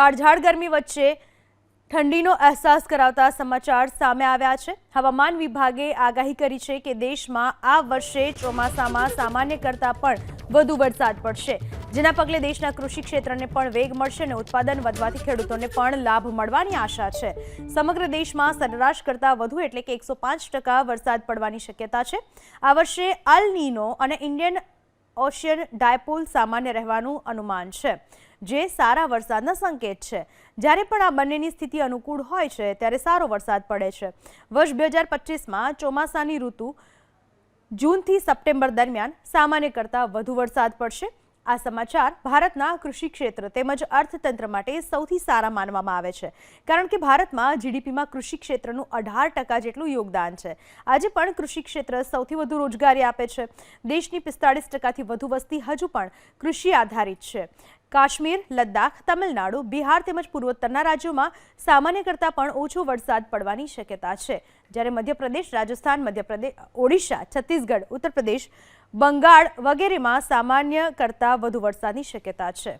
કાળઝાળ ગરમી વચ્ચે ઠંડીનો અહેસાસ કરાવતા સમાચાર સામે આવ્યા છે. હવામાન વિભાગે આગાહી કરી છે કે દેશમાં આ વર્ષે ચોમાસામાં સામાન્ય કરતાં પણ વધુ વરસાદ પડશે. જેના પગલે દેશના કૃષિ ક્ષેત્રને પણ વેગ મળશે અને ઉત્પાદન વધવાથી ખેડૂતોને પણ લાભ મળવાની આશા છે. સમગ્ર દેશમાં સરેરાશ કરતાં વધુ એટલે કે એકસો વરસાદ પડવાની શક્યતા છે. આ વર્ષે અલ નીનો અને ઇન્ડિયન ઓશિયન ડાયપોલ સામાન્ય રહેવાનું અનુમાન છે, જે સારા વરસાદના સંકેત છે. જ્યારે પણ આ બંનેની સ્થિતિ અનુકૂળ હોય છે, ત્યારે સારો વરસાદ પડે છે. વર્ષ બે હજાર પચીસમાં ચોમાસાની ઋતુ જૂનથી સપ્ટેમ્બર દરમિયાન સામાન્ય કરતાં વધુ વરસાદ પડશે. આ સમાચાર ભારતના કૃષિ ક્ષેત્ર તેમજ અર્થતંત્ર માટે સૌથી સારા માનવામાં આવે છે. કારણ કે ભારતમાં જીડીપીમાં કૃષિ ક્ષેત્રનું અઢાર ટકા જેટલું યોગદાન છે. આજે પણ કૃષિ ક્ષેત્ર સૌથી વધુ રોજગારી આપે છે. દેશની પિસ્તાળીસ ટકાથી વધુ વસ્તી હજુ પણ કૃષિ આધારિત છે. કાશ્મીર, લદ્દાખ, તમિલનાડુ, બિહાર તેમજ પૂર્વોત્તરના રાજ્યોમાં સામાન્ય કરતાં પણ ઓછો વરસાદ પડવાની શક્યતા છે. જ્યારે મધ્યપ્રદેશ, રાજસ્થાન મધ્યપ્રદેશ ઓડિશા, છત્તીસગઢ ઉત્તર પ્રદેશ બંગાળ વગેરેમાં સામાન્ય કરતાં વધુ વરસાદની શક્યતા છે.